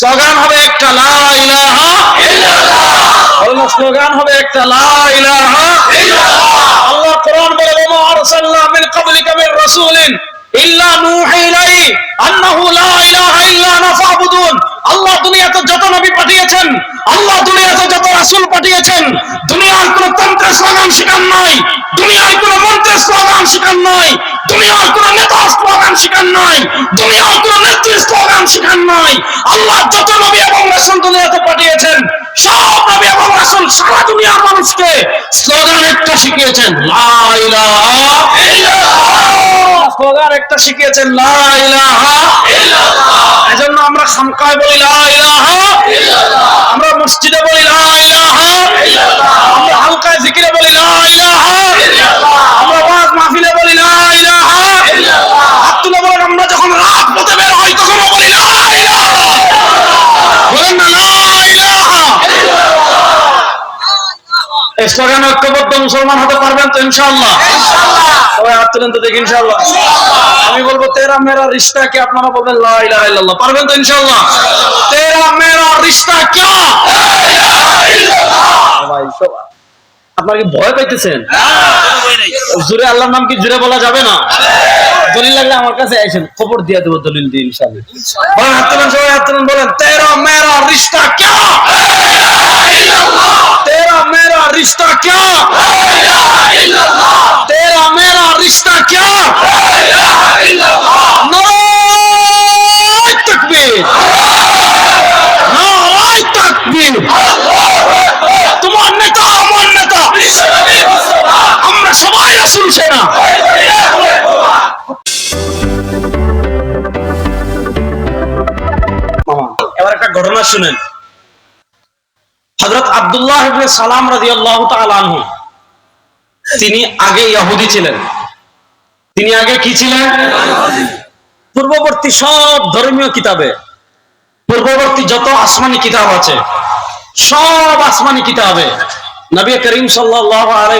Slogan হবে একটা slogan হবে একটা আল্লাহ কোরআন বলে মিন ক্বাবলিকা মির রাসূলিন ইল্লা নূহী ইলাইহি আন্নাহু লা ইলাহা ইল্লা আনা ফাবুদুন। আল্লাহ দুনিয়াতে যত নবী পাঠিয়েছেন, আল্লাহ দুনিয়াতে যত রাসুল পাঠিয়েছেন, দুনিয়ার কোন তন্ত্রের স্লোগান শিকার নয় দুনিয়ার কোন মন্ত্রের স্লোগান শিকার নয় দুনিয়ার কোন নেতা স্লোগান শিকার নয় দুনিয়ার কোন নেত্রী স্লোগান শিকার নয় আল্লাহ যত নবী এবং রাসূল দুনিয়াতে পাঠিয়েছেন, সব নবী এবং রাসূল সারা দুনিয়ার মানুষকে স্লোগান একটা শিখিয়েছেন, লা স্লোগান একটা শিখিয়েছেন এজন্য আমরা খামকায় বলি আমরা মসজিদে বলি আমরা হালকায় জিকিরে বলি আমরা মাহফিলে বলি হাত তুলে বলেন, আমরা যখন রাত পথে বের হই তখনও বলি লা ইলাহা বলেন না লা ইলাহা আপনাকে স্লোগান ঐক্যবদ্ধ মুসলমান হতে পারবেন তো ইনশাল্লাহ সবাই হাত তুলেন তো দেখি ইনশাল্লাহ আমি বলব তেরা মেরা রিস্তা আপনারা বলবেন? পারবেন তো ইনশাল্লাহ তেরা মেরা রিস্তা সবাই কি ভয় পাইতেছেন? জুড়ে আল্লাহর নাম কি জুড়ে বলা যাবে না? দলিল লাগলে আমার কাছে আসেন খবর দিয়ে দেবো দলিল দিয়ে ইনশাআল্লাহ। বলেন সবাই হাত তুলেন বলেন তেরা মেরা রিস্তা কে? मेरा रिश्ता क्या तेरा मेरा रिश्ता क्या नाराय तकबीर नाराय तकबीर তোমার নেতা আমার নেতা আমরা সবাই রাসূল সেনা মামা এবার একটা ঘটনা শুনেন হযরত আব্দুল্লাহ সালাম রাদিয়াল্লাহু তাআলা আনহু। তিনি আগে ইহুদি ছিলেন। তিনি আগে কি ছিলেন? পূর্ববর্তী সব ধর্মীয় কিতাবে। পূর্ববর্তী যত আসমানি কিতাব আছে, সব আসমানি কিতাবে নবী করিম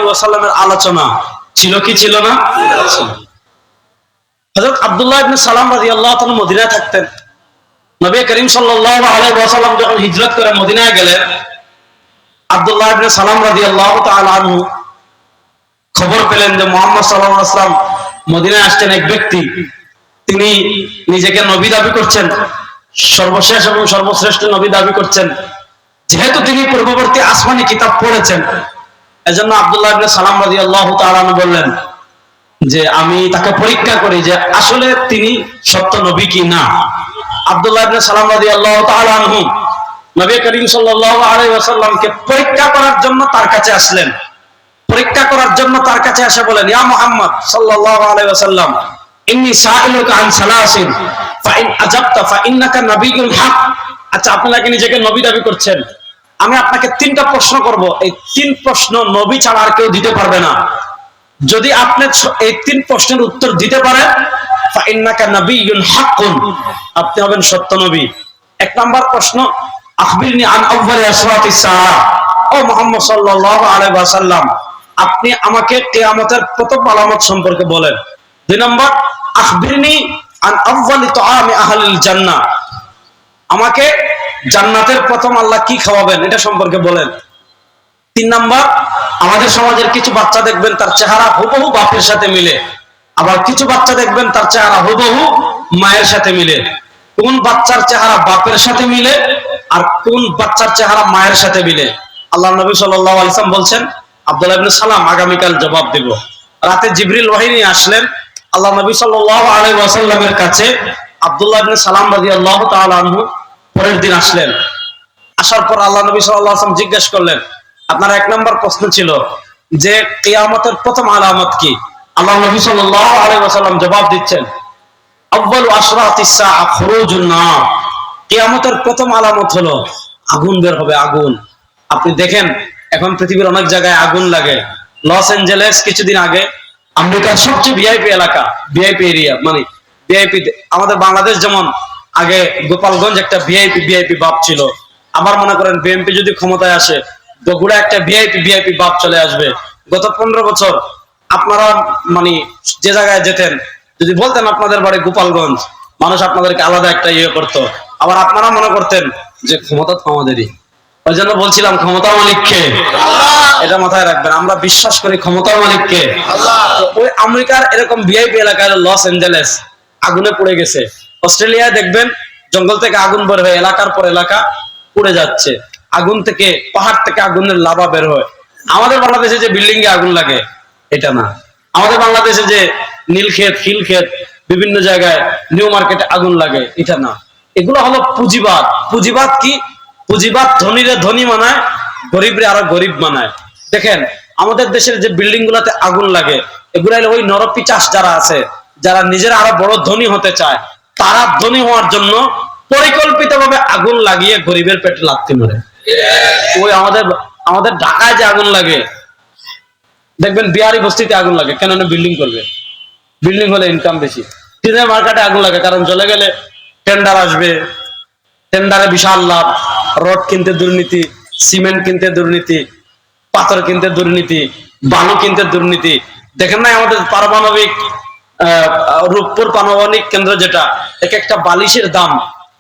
ওয়াসাল্লামের আলোচনা ছিল কি ছিল না? হযরত আব্দুল্লাহ ইবনে সালাম রাদিয়াল্লাহু তাআলা মদিনায় থাকতেন। নবী করিম সাল্লাল্লাহু আলাই ওয়াসাল্লাম যখন হিজরত করে মদিনায় গেলেন আব্দুল্লাহ সালাম রাদিয়াল্লাহু তাআলা আনহু খবর পেলেন যে মুহাম্মদ সাল্লাল্লাহু মদিনায় আসছেন এক ব্যক্তি। তিনি নিজেকে নবী দাবি করছেন, সর্বশেষ এবং সর্বশ্রেষ্ঠ নবী দাবি করছেন। যেহেতু তিনি পূর্ববর্তী আসমানি কিতাব পড়েছেন, এজন্য আব্দুল্লাহ সালাম রাদিয়াল্লাহু তাআলা আনহু বললেন যে আমি তাকে পরীক্ষা করি যে আসলে তিনি সত্য নবী কি না। আব্দুল্লাহ সালাম রাদিয়াল্লাহু তাআলা আনহু নবী করিম ওয়াসাল্লামকে পরীক্ষা করার জন্য তার কাছে আসলেন। পরীক্ষা করার জন্য তার কাছে বলেন, ইয়া মুহাম্মদ আচ্ছা আমি আপনাকে তিনটা প্রশ্ন করব। এই তিন প্রশ্ন নবী কেউ দিতে পারবে না। যদি আপনি এই তিন প্রশ্নের উত্তর দিতে পারেন আপনি হবেন সত্য নবী। এক নাম্বার প্রশ্ন আখবিরনি আন আউয়ালি আসরাতিস সাআ ও মুহাম্মদ সাল্লাল্লাহু আলাইহি ওয়াসাল্লাম, আপনি আমাকে কিয়ামতের প্রথম আলামত সম্পর্কে বলেন। দুই নম্বর, আখবিরনি আন আউয়ালি তুআমি আহলিল জান্নাহ। আমাকে জান্নাতের প্রথম আল্লাহ কি খাওয়াবেন, এটা সম্পর্কে বলেন। তিন নাম্বার, আমাদের সমাজের কিছু বাচ্চা দেখবেন তার চেহারা হুবহু বাপের সাথে মিলে। আবার কিছু বাচ্চা দেখবেন তার চেহারা হুবহু মায়ের সাথে মিলে। কোন বাচ্চার চেহারা বাপের সাথে মিলে আর কোন বাচ্চার চেহারা মায়ের সাথে মিলে? আল্লাহ নবী ওয়াসাল্লাম বলছেন, আব্দুল্লাহ সালাম আগামীকাল জবাব দেব। রাতে জিবরিল ওয়াহিনী আসলেন। আল্লাহ নবী আলাইহি কাছে আব্দুল্লাহ সালাম তাআলা আনহু পরের দিন আসলেন। আসার পর আল্লাহ নবী আলাইহি জিজ্ঞেস করলেন, আপনার এক নম্বর প্রশ্ন ছিল যে কেয়ামতের প্রথম আলামত কি? আল্লাহ নবী আলাইহি জবাব দিচ্ছেন আউয়ালু আশরাতিস খুরুজুন নার। কিয়ামতের প্রথম আলামত হলো আগুন বের হবে, আগুন। আপনি দেখেন, এখন পৃথিবীর অনেক জায়গায় আগুন লাগে। লস এঞ্জেলেস কিছুদিন আগে আমেরিকার সবচেয়ে ভিআইপি এলাকা, ভিআইপি এরিয়া মানে ভিআইপি আমাদের বাংলাদেশ যেমন আগে গোপালগঞ্জ একটা ভিআইপি ভিআইপি বাপ ছিল। আবার মনে করেন বিএনপি যদি ক্ষমতায় আসে, বগুড়া একটা ভিআইপি ভিআইপি বাপ চলে আসবে। গত পনেরো বছর আপনারা মানে যে জায়গায় যেতেন যদি বলতেন আপনাদের বাড়ি গোপালগঞ্জ মানুষ আপনাদেরকে আলাদা একটা ইয়ে করতো। আবার আপনারা মনে করতেন যে ক্ষমতা তো আমাদেরই। ওই জন্য বলছিলাম ক্ষমতা মালিককে। এটা মাথায় রাখবেন আমরা বিশ্বাস করি ক্ষমতার মালিককে। ওই আমেরিকার এরকম ভিআইপি এলাকা হলো লস এঞ্জেলেস আগুনে পড়ে গেছে। অস্ট্রেলিয়ায় দেখবেন জঙ্গল থেকে আগুন বের হয়ে এলাকার পর এলাকা পুড়ে যাচ্ছে। আগুন থেকে পাহাড় থেকে আগুনের লাভা বের হয়। আমাদের বাংলাদেশে যে বিল্ডিং এ আগুন লাগে এটা না। আমাদের বাংলাদেশে যে নীলক্ষেত খিলক্ষেত বিভিন্ন জায়গায় নিউ মার্কেটে আগুন লাগে, এটা না। এগুলো হলো পুঁজিবাদ। পুঁজিবাদ কি? পুঁজিবাদ ধনীরে ধনী মানায়, গরিবরে আরও গরিব মানায়। দেখেন, আমাদের দেশের যে বিল্ডিং গুলাতে আগুন লাগে, এগুলা হলো ওই নরপিচাস যারা আছে, যারা নিজেরা আরও বড় ধনী হতে চায়, তারা ধনী হওয়ার জন্য পরিকল্পিতভাবে আগুন লাগিয়ে গরিবের পেটে লাগতে মারে। ওই আমাদের আমাদের ঢাকায় যে আগুন লাগে, দেখবেন বিহারি বস্তিতে আগুন লাগে কেন বিল্ডিং করবে। বিল্ডিং হলে ইনকাম বেশি। দিনের মার্কেটে আগুন লাগে, কারণ চলে গেলে টেন্ডার আসবে। টেন্ডারে বিশাল লাভ। রড কিনতে দুর্নীতি সিমেন্ট কিনতে দুর্নীতি, পাথর কিনতে দুর্নীতি, বালু কিনতে দুর্নীতি। দেখেন নাই আমাদের পারমাণবিক রূপপুর পারমাণবিক কেন্দ্র যেটা, এক একটা বালিশের দাম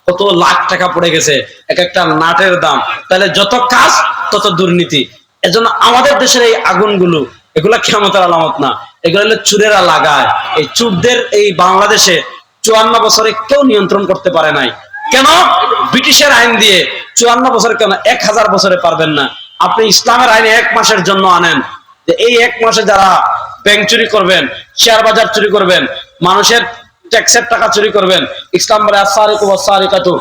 কত লাখ টাকা পড়ে গেছে, এক একটা নাটের দাম। তাহলে যত কাজ, তত দুর্নীতি। এজন্য আমাদের দেশের এই আগুনগুলো, এগুলা ক্ষমতার আলামত না। এগুলো হলো চুরেরা লাগায়। এই চুরদের এই বাংলাদেশে চুয়ান্ন বছরে কেউ নিয়ন্ত্রণ করতে পারে নাই। কেন? ব্রিটিশের আইন দিয়ে চুয়ান্ন বছর কেন এক হাজার বছরে পারবেন না? আপনি ইসলামের আইনে এক মাসের জন্য আনেন। যে এই এক মাসে যারা ব্যাংক চুরি করবেন শেয়ার বাজার চুরি করবেন, মানুষের ট্যাক্সের টাকা চুরি করবেন, ইসলাম বলে আসারিকু হিদাহুমা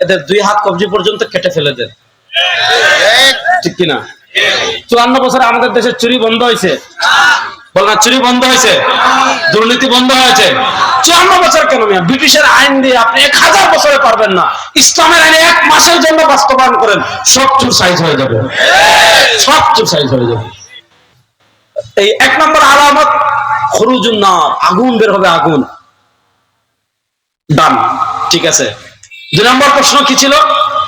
এদের দুই হাত কবজি পর্যন্ত কেটে ফেলে দেন। ঠিক কিনা? চুয়ান্ন বছরে আমাদের দেশে চুরি বন্ধ হয়েছে। বল না, চুরি বন্ধ হয়েছে? দুর্নীতি বন্ধ হয়েছে। চুয়ান্ন বছর কেন ব্রিটিশের আইন দিয়ে আপনি এক হাজার বছরে পারবেন না। ইসলামের আইনে এক মাসের জন্য বাস্তবায়ন করেন, সব চুর সাইজ হয়ে যাবে। সব চুর সাইজ হয়ে যাবে। এই এক নম্বর আলামত খরুজুন না আগুন বের হবে আগুন। ডান ঠিক আছে। দুই নম্বর প্রশ্ন কি ছিল?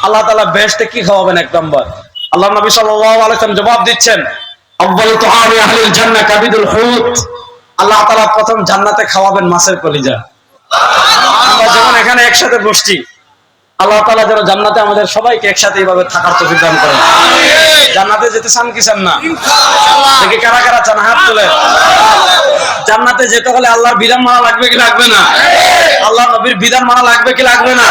আল্লাহ তালা বেহেশতে কি খাওয়াবেন? এক নম্বর। আল্লাহ নবী আলাইহি জবাব দিচ্ছেন আল্লাহ তাআলা প্রথম জান্নাতে খাওয়াবেন মাছের কলিজা। আমরা যখন এখানে একসাথে বসছি আল্লাহ তাআলা যেন জান্নাতে আমাদের সবাইকে একসাথে এইভাবে থাকার তৌফিক দান করেন। জান্নাতে যেতে চান কি চান না? দেখি কারা কারা চান হাত তুলে। জান্নাতে যেতে হলে আল্লাহর বিধান মানা লাগবে কি লাগবে না? আল্লাহ নবীর বিধান মানা লাগবে কি লাগবে না?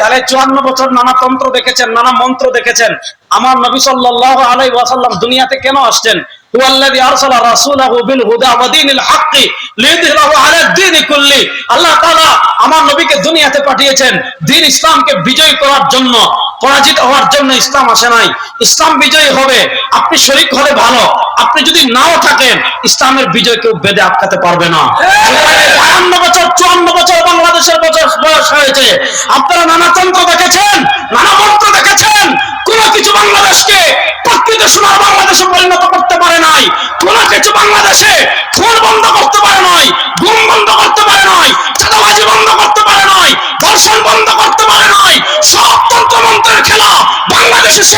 তাহলে চুয়ান্ন বছর নানা তন্ত্র দেখেছেন নানা মন্ত্র দেখেছেন। আমার নবী সাল্লাল্লাহু আলাইহি ওয়াসাল্লাম দুনিয়াতে কেন আসছেন? هو الذي ارسل رسوله بالهدى ودين الحق ليظهره على الدين كله আল্লাহ তাআলা আমার নবীকে দুনিয়াতে পাঠিয়েছেন দ্বীন ইসলামকে বিজয় করার জন্য পরাজিত হওয়ার জন্য ইসলাম আসে নাই। ইসলাম বিজয়ী হবে, আপনি শরিক হলে ভালো। আপনি যদি নাও থাকেন, ইসলামের বিজয় কেউ বেঁধে আটকাতে পারবে না। বায়ান্ন বছর, চুয়ান্ন বছর বাংলাদেশের বছর বয়স হয়েছে। আপনারা নানা তন্ত্র দেখেছেন, নানা মন্ত্র দেখেছেন। কোন কিছু বাংলাদেশকে প্রকৃত সোনার বাংলাদেশে পরিণত করতে পারে নাই। কোন কিছু বাংলাদেশে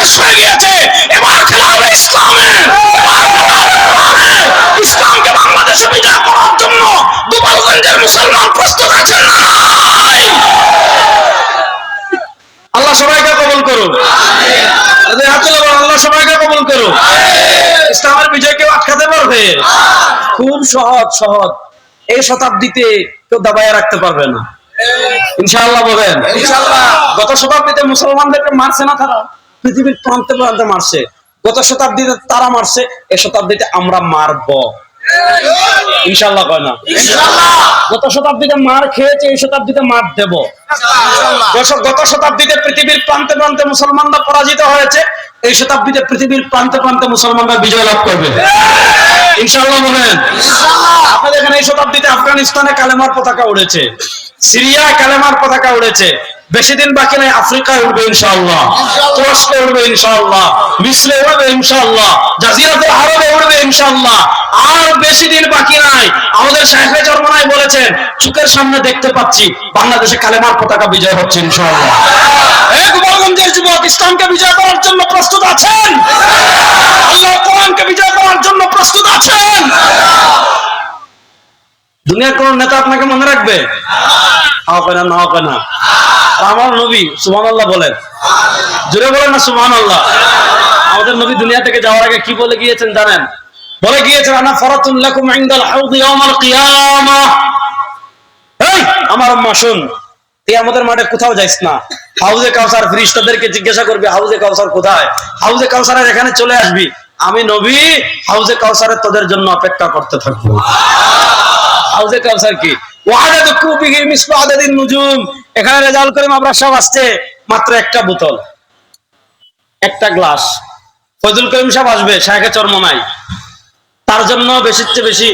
শেষ হয়ে গিয়েছে এবার খেলা হবে ইসলামের। ইসলামকে বাংলাদেশে বিজয় করার জন্য গোপালগঞ্জের মুসলমান প্রস্তুত আছেন না? নাই? আল্লাহ সবাইকে কবল করুন। আল্লাহ সবাইকে কবল করুন। ইসলামের বিজয় কেউ আটকাতে পারবে? খুব সহজ সহজ। এই শতাব্দীতে কেউ দাবাইয়া রাখতে পারবে না। ইনশাআল্লাহ বলেন। গত শতাব্দীতে মুসলমানদেরকে মারছে না তারা? পৃথিবীর প্রান্তে প্রান্তে মারছে। গত শতাব্দীতে তারা মারছে এই শতাব্দীতে আমরা মারব। ইনশাআল্লাহ কয় না? গত শতাব্দীতে মার খেয়েছে এই শতাব্দীতে মার দেব। গত- শতাব্দীতে পৃথিবীর প্রান্তে প্রান্তে মুসলমানরা পরাজিত হয়েছে এই শতাব্দীতে পৃথিবীর প্রান্তে প্রান্তে মুসলমানরা বিজয় লাভ করবে। ইনশাআল্লাহ। বলেন। আপনাদের এখানে এই শতাব্দীতে আফগানিস্তানে কালেমার পতাকা উড়েছে সিরিয়ায় কালেমার পতাকা উড়েছে বেশি দিন বাকি নাই আফ্রিকায় উঠবে ইনশাআল্লাহ তুরস্কে উঠবে ইনশাআল্লাহ মিশ্রে উঠবে ইনশাআল্লাহ জাজিরাতুল আরবে উঠবে ইনশাআল্লাহ। আর বেশি দিন বাকি নাই আমাদের শাহেখে জন্মনাই বলেছেন চোখের সামনে দেখতে পাচ্ছি বাংলাদেশে কালেমার পতাকা বিজয় হচ্ছে ইনশাআল্লাহ। এক গোপালগঞ্জের যুবক ইসলামকে বিজয় করার জন্য প্রস্তুত আছেন? আল্লাহ কোরআনকে বিজয় করার জন্য প্রস্তুত আছেন? দুনিয়ার কোন নেতা আপনাকে মনে রাখবে? হবে না না হবে না। আমার নবী সুমান আল্লাহ বলেন। জুড়ে বলেন না সুমান আল্লাহ আমাদের নবী দুনিয়া থেকে যাওয়ার আগে কি বলে গিয়েছেন জানেন? বলে গিয়েছেন, আনা ফরাতুল লাকুম ইনদাল হাউদি ইয়াউমাল কিয়ামাহ এই, আমার আম্মা, শুন। তুই আমাদের মাঠে কোথাও যাইস না। হাউজে কাউসার ফিরিস্তাদেরকে জিজ্ঞাসা করবি, হাউজে কাউসার কোথায়? হাউজে কাউসারের এখানে চলে আসবি। আমি নবী, হাউজে কাউসারের তোদের জন্য অপেক্ষা করতে থাকব। হাউজে কাউসার কি? ওয়াহাদা কুবিহি মিসলু আদাদিন নুজুম। এখানে রেজাল্ট করে আমরা সব আসছে মাত্র একটা বোতল, একটা গ্লাস। ফজল করিম সাহেব আসবে চর্ম নাই। তার জন্য চেয়ে বেশি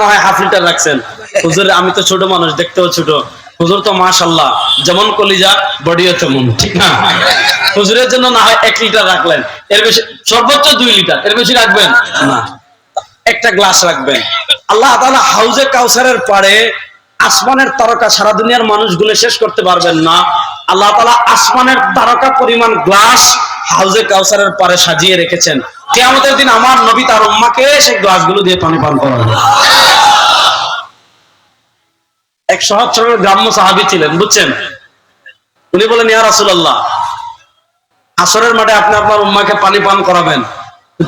না হয় হাফ লিটার রাখছেন। হুজুর, আমি তো ছোট মানুষ, দেখতেও ছোট। হুজুর তো মাশাল্লাহ যেমন কলিজা, বডিও তেমন, ঠিক না? হুজুরের জন্য না হয় এক লিটার রাখলেন। এর বেশি সর্বোচ্চ দুই লিটার, এর বেশি রাখবেন? না। একটা গ্লাস রাখবেন। আল্লাহ তাআলা হাউজে কাউসারের পারে আসমানের তারকা সারা দুনিয়ার মানুষগুলো শেষ করতে পারবেন না। আল্লাহ তাআলা আসমানের তারকা পরিমাণ গ্লাস হাউজে কাউসারের পারে সাজিয়ে রেখেছেন। কিয়ামতের দিন আমার নবী তার উম্মাকে সেই গ্লাসগুলো দিয়ে পানি পান করাবেন এক সহজ সরল গ্রাম্য সাহাবী ছিলেন, বুঝছেন? উনি বলেন, ইয়া রাসূলুল্লাহ, আসরের মাঠে আপনি আপনার উম্মাকে পানি পান করাবেন।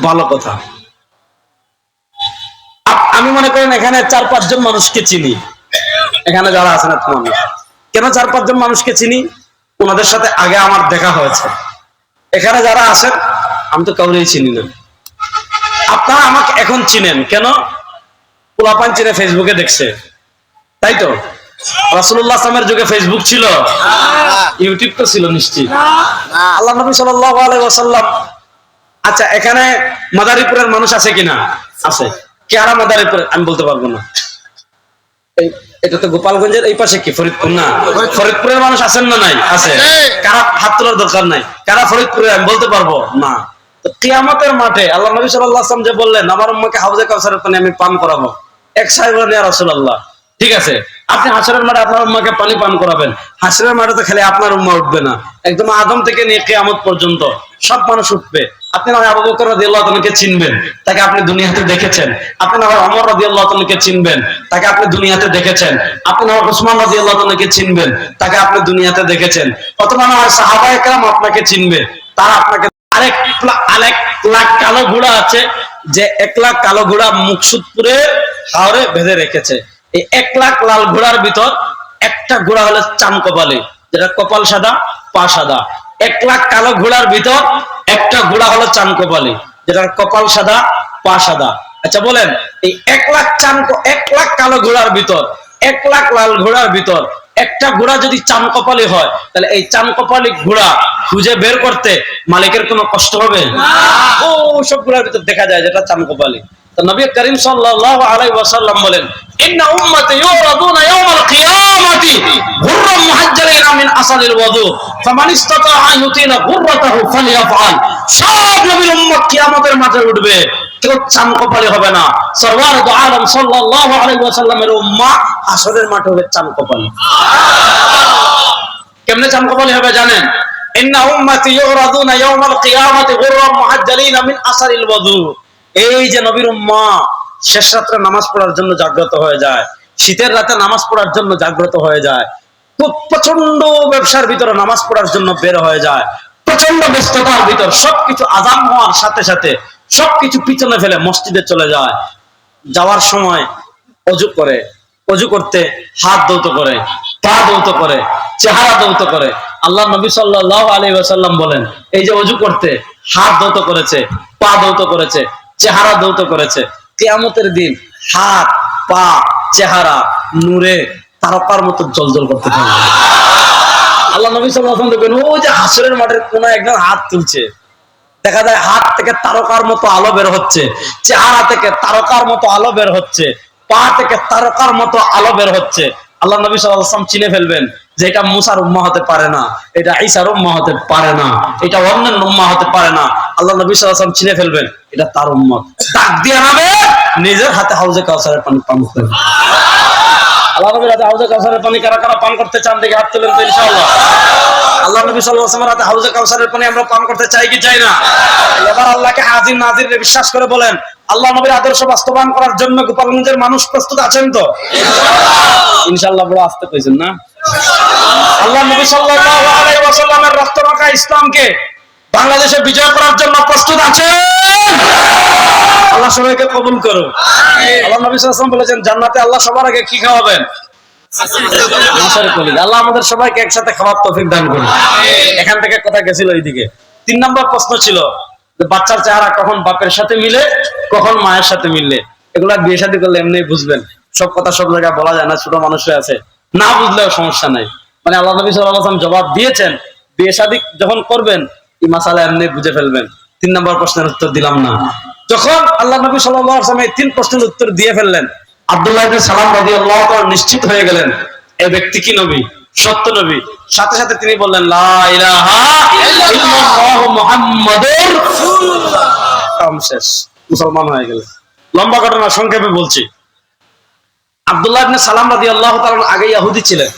ভালো কথা। আমি মনে করেন এখানে চার পাঁচজন মানুষকে চিনি। এখানে যারা আছেন এত মানুষ কেন চার পাঁচজন মানুষকে চিনি? ওনাদের সাথে আগে আমার দেখা হয়েছে। এখানে যারা আছেন আমি তো কাউরেই চিনি না। আপনারা আমাকে এখন চিনেন। কেন? পোলাপান চিনে ফেসবুকে দেখছে। তাই তো? রাসুল্লাহ আসলামের যুগে ফেসবুক ছিল। ইউটিউব তো ছিল নিশ্চিত। আল্লাহ নবী আলাইহি ওয়াসাল্লাম আচ্ছা এখানে মাদারীপুরের মানুষ আছে কিনা? আছে। কেয়ারা মাদারীপুরের আমি বলতে পারব না? এটা তো গোপালগঞ্জের এই পাশে কি? ফরিদপুর না? ফরিদপুরের মানুষ আছেন না নাই? আছে। কারা হাত তোলার দরকার নাই? কারা ফরিদপুরে আমি বলতে পারব? না। কিয়ামতের মাঠে আল্লাহ নবী সাল্লাল্লাহু আলাইহি ওয়াসাল্লাম যে বললেন আমার উম্মাকে হাউজে কাউসারের পানি আমি পান করাবো। এক সাহেব ঠিক আছে। আপনি হাসরের মাঠে আপনার উম্মাকে পানি পান করাবেন। হাসরের মাঠে তো খালি আপনার উম্মা উঠবে না। একদম আদম থেকে নিয়ে কেয়ামত পর্যন্ত। সব মানুষ উঠবে। আপনি হয় আবু বকর রাদিয়াল্লাহু তাআলাকে চিনবেন? তাকে আপনি দুনিয়াতে দেখেছেন। আপনি না হয় ওমর রাদিয়াল্লাহু তাআলাকে চিনবেন? তাকে আপনি দুনিয়াতে দেখেছেন। আপনি হয় উসমান রাদিয়াল্লাহু তাআলাকে চিনবেন? তাকে আপনি দুনিয়াতে দেখেছেন। অথবা না হয় সাহাবায়ে কেরাম আপনাকে চিনবে। তারা আপনাকে আরেক আরেক লাখ কালো ঘোড়া আছে, যে এক লাখ কালো ঘোড়া মুকসুদপুরে হাওরে বেঁধে রেখেছে। এই এক লাখ লাল ঘোড়ার ভিতর একটা ঘোড়া হলো চাম কপালে, যেটা কপাল সাদা, পা সাদা। এক লাখ কালো ঘোড়ার ভিতর একটা ঘোড়া হলো চান কপালে যেটার কপাল সাদা পা সাদা। আচ্ছা বলেন এই এক লাখ চান এক লাখ কালো ঘোড়ার ভিতর এক লাখ লাল ঘোড়ার ভিতর একটা ঘোড়া যদি চান কপালি হয় তাহলে এই চান কপালি ঘোড়া খুঁজে বের করতে মালিকের কোনো কষ্ট হবে? ও সব ঘোড়ার ভিতর দেখা যায় যেটা চান কপালি তো নবী করিম সাল্লাল্লাহু আলাইহি ওয়াসাল্লাম বলেন, ইন্না উম্মতি ইউরাদুনা ইয়াওমাল কিয়ামাতি গুররাম মুহাজ্জালিনা মিন আসালিল ওযু ফামান ইসতাতা আন ইউতিনা গুররাতাহু ফালিয়াফআল। সব নবীর উম্মত কিয়ামতের মাঠে উঠবে, কেউ চান কপালি হবে না। সরওয়ার দু আলম সাল্লাল্লাহু আলাইহি ওয়াসাল্লামের উম্মাহ হাসরের মাঠে হবে চান কপালি। কেমনে চান কপালি হবে জানেন? ইন্না উম্মতি ইউরাদুনা ইয়াওমাল কিয়ামাতি গুররাম মুহাজ্জালিনা মিন আসারিল ওযু এই যে নবীর উম্মা, শেষ রাত্রে নামাজ পড়ার জন্য জাগ্রত হয়ে যায়। শীতের রাতে নামাজ পড়ার জন্য জাগ্রত হয়ে যায়। খুব প্রচণ্ড ব্যবসার ভিতরে নামাজ পড়ার জন্য বের হয়ে যায়। প্রচণ্ড ব্যস্ততার ভিতর সবকিছু আজান হওয়ার সাথে সাথে সবকিছু পিছনে ফেলে মসজিদে চলে যায়। যাওয়ার সময় অজু করে, অজু করতে হাত দৌত করে, পা দৌত করে, চেহারা দৌত করে। আল্লাহ নবী সাল্লাল্লাহু আলাইহি ওয়াসাল্লাম বলেন, এই যে অজু করতে হাত দৌত করেছে, পা দৌত করেছে চেহারা দৌত করেছে। কিয়ামতের দিন হাত, পা, চেহারা, নূরে, তারকার মতো জলজল করতে থাকবে আল্লাহ নবী ওয়াসাল্লাম দেখবেন ও যে হাসরের মাঠের কোনায় একজন হাত তুলছে। দেখা যায় হাত থেকে তারকার মতো আলো বের হচ্ছে, চেহারা থেকে তারকার মতো আলো বের হচ্ছে, পা থেকে তারকার মতো আলো বের হচ্ছে। আল্লাহ নবী সাল্লাল্লাহু চিনে ফেলবেন যে এটা মুসার উম্মা হতে পারে না, এটা ঈসার উম্মা হতে পারে না, এটা অন্যান্য উম্মা হতে পারে না। আল্লাহ নবী ওয়াসাল্লাম চিনে ফেলবেন এটা তার উম্মত। ডাক দিয়ে নামে নিজের হাতে হাউজে কাউসারের পানি পান করবেন আল্লাহ নবীর হাতে হাউজে কাউসারের পানি কারা কারা পান করতে চান দেখে হাত তুলেন তো ইনশাআল্লাহ। আল্লাহ নবী সাল্লাল্লাহু হাতে হাউজে কাউসারের পানি আমরা পান করতে চাই কি চাই না? এবার আল্লাহকে হাজির নাজির বিশ্বাস করে বলেন আল্লাহ নবীর আদর্শ বাস্তবায়ন করার জন্য গোপালগঞ্জের মানুষ প্রস্তুত আছেন তো? ইনশাআল্লাহ বড় আসতে কইছেন না? আল্লাহ নবী সাল্লাল্লাহু আলাইহি ওয়াসাল্লামের রক্তমাখা ইসলামকে বাংলাদেশে বিজয় করার জন্য প্রস্তুত আছেন? আল্লাহ সবাইকে কবুল করুন। আল্লাহ নবী ওয়াসাল্লাম বলেছেন জান্নাতে আল্লাহ সবার আগে কি খাওয়াবেন? আল্লাহ আমাদের সবাইকে একসাথে খাওয়ার তৌফিক দান করুন। এখান থেকে কথা গেছিল এইদিকে তিন নম্বর প্রশ্ন ছিল যে বাচ্চার চেহারা কখন বাপের সাথে মিলে কখন মায়ের সাথে মিললে? এগুলা বিয়ে শাদী করলে এমনি বুঝবেন। সব কথা সব জায়গায় বলা যায় না ছোট মানুষের আছে। না বুঝলেও সমস্যা নাই। মানে আল্লাহ নবী জবাব দিয়েছেন বিয়ে শাদী যখন করবেন এই মাসালা এমনি বুঝে ফেলবেন। তিন নম্বর প্রশ্নের উত্তর দিলাম না। যখন আল্লাহ নবী ওয়াসাল্লাম এই তিন প্রশ্নের উত্তর দিয়ে ফেললেন, আব্দুল্লাহ সালাম তাআলা নিশ্চিত হয়ে গেলেন এই ব্যক্তি কি নবী? সত্য নবী। সাথে সাথে তিনি বললেন মুসলমান হয়ে গেলেন। লম্বা ঘটনা সংক্ষেপে বলছি। আব্দুল্লাহ সালাম রাদিয়াল্লাহু তাআলা আগে ইহুদি ছিলেন।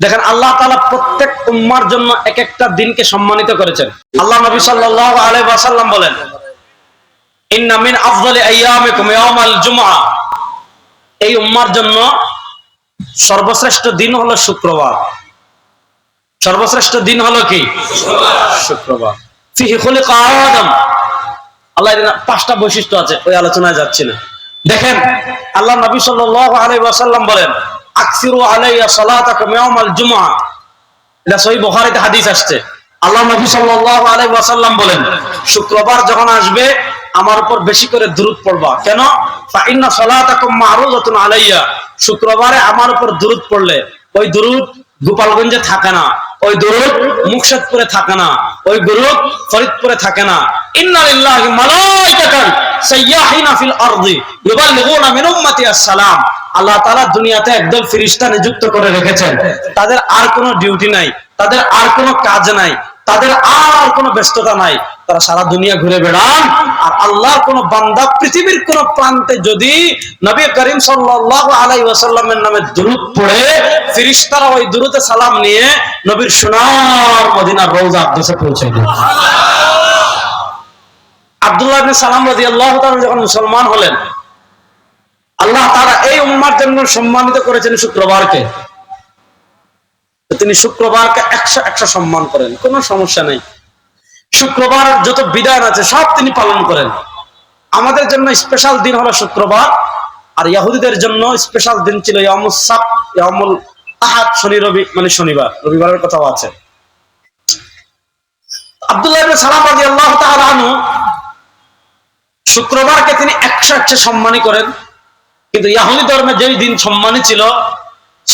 দেখেন, আল্লাহ তাআলা প্রত্যেক উম্মার জন্য এক একটা দিনকে সম্মানিত করেছেন। আল্লাহ নবী ওয়াসাল্লাম বলেন এই উম্মার জন্য সর্বশ্রেষ্ঠ দিন হলো শুক্রবার। সর্বশ্রেষ্ঠ দিন হলো কি? শুক্রবার। আল্লাহ পাঁচটা বৈশিষ্ট্য আছে, ওই আলোচনায় যাচ্ছি না দেখেন, আল্লাহ নবী সাল্লাল্লাহু আলাইহি বলেন আকসিরু আলাইয়া সালাতাকুম ইয়াউমাল জুমআ। এটা বুখারীতে হাদিস আসছে। আল্লাহ নবী সাল্লাল্লাহু আলাইহি ওয়াসাল্লাম বলেন, শুক্রবার যখন আসবে, আমার উপর বেশি করে দুরূদ পড়বা। কেন? সালাতাকুম আলাইয়া। শুক্রবারে আমার উপর দুরূদ পড়লে, ওই দুরূদ গোপালগঞ্জে থাকে না, ওই দুরূদ মুকশেদপুরে থাকে না, ওই দুরূদ ফরিদপুরে থাকে না। ইন্না লিল্লাহি মালাইকাতান সাইয়াহিনা ফিল আরদি, ইউবাল্লিগুনা মিন উম্মতি আসসালাম। আল্লাহ তাআলা দুনিয়াতে একদল ফেরেশতা নিযুক্ত করে রেখেছেন। তাদের আর কোনো ডিউটি নাই, তাদের আর কোনো কাজ নাই, তাদের আর কোনো ব্যস্ততা নাই। তারা সারা দুনিয়া ঘুরে বেড়ান, আর আল্লাহর কোন বান্দা পৃথিবীর কোন প্রান্তে যদি নবী করিম সাল্লাল্লাহু আলাইহি ওয়াসাল্লামের নামে দুরূদ পড়ে, ফেরেশতারা ওই দুরূদে সালাম নিয়ে নবীর সোনার মদিনার রওজা আকদাসে পৌঁছে দেয়। আব্দুল্লাহ সালাম রাদিয়াল্লাহু তাআলা যখন মুসলমান হলেন আল্লাহ তাআলা এই উম্মার জন্য সম্মানিত করেছেন শুক্রবারকে। তিনি শুক্রবারকে একশো একশো সম্মান করেন, কোনো সমস্যা নেই। শুক্রবার যত বিধান আছে সব তিনি পালন করেন। আমাদের জন্য স্পেশাল দিন হলো শুক্রবার, আর ইয়াহুদিদের জন্য স্পেশাল দিন ছিল শনি রবি মানে শনিবার, রবিবারের কথাও আছে। আব্দুল্লাহ শুক্রবারকে তিনি একশো একশো সম্মানী করেন। কিন্তু ইয়াহুদি ধর্মে যেই দিন সম্মানী ছিল,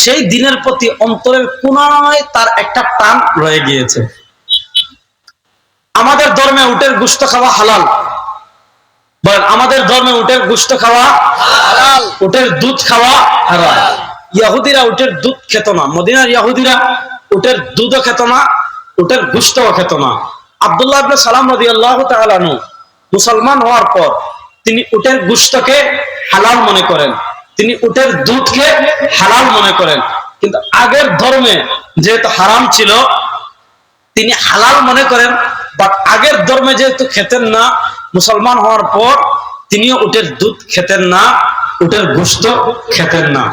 সেই দিনের প্রতি অন্তরের কোনায় তার একটা টান রয়ে গিয়েছে। আমাদের ধর্মে উটের গুস্ত খাওয়া হালাল। বলেন, আমাদের ধর্মে উটের গুস্ত খাওয়া হালাল। উটের দুধ খাওয়া হালাল ইয়াহুদিরা উটের দুধ খেত না। মদিনার ইয়াহুদিরা উটের দুধও খেত না, উটের গুস্তও খেত না। আব্দুল্লাহ সালাম তাআলা আনহু মুসলমান হওয়ার পর তিনি উটের গুস্তকে হালাল মনে করেন। তিনি উটের দুধকে হালাল মনে করেন। কিন্তু আগের ধর্মে যেহেতু হারাম ছিল, তিনি হালাল মনে করেন বাট আগের ধর্মে যেহেতু খেতেন না, মুসলমান হওয়ার পর তিনিও উটের দুধ খেতেন না, উটের গোস্ত খেতেন না।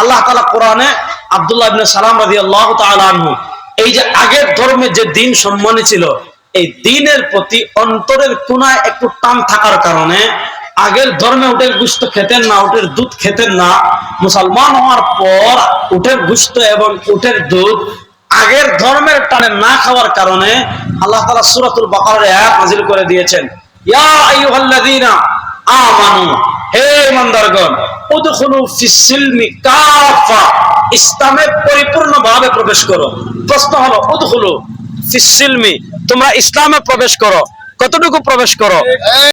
আল্লাহ তালা কোরআনে আব্দুল্লাহ ইবনে সালাম রাজি আল্লাহ আনহু, এই যে আগের ধর্মে যে দিন সম্মানী ছিল, এই দিনের প্রতি অন্তরের কোনায় একটু টান থাকার কারণে আগের ধর্মে উটের গুস্ত খেতেন না, উটের দুধ খেতেন না। মুসলমান হওয়ার পর উটের গুস্ত এবং উটের দুধ আগের ধর্মের টানে না খাওয়ার কারণে আল্লাহ তাআলা সূরাতুল বাকারার আয়াত নাযিল করে দিয়েছেন। ইয়া আইয়ুহাল্লাযীনা প্রবেশ করো। প্রশ্ন হলো, উদখুলু ফিস সিলমি তোমরা ইসলামে প্রবেশ করো, কতটুকু প্রবেশ করো?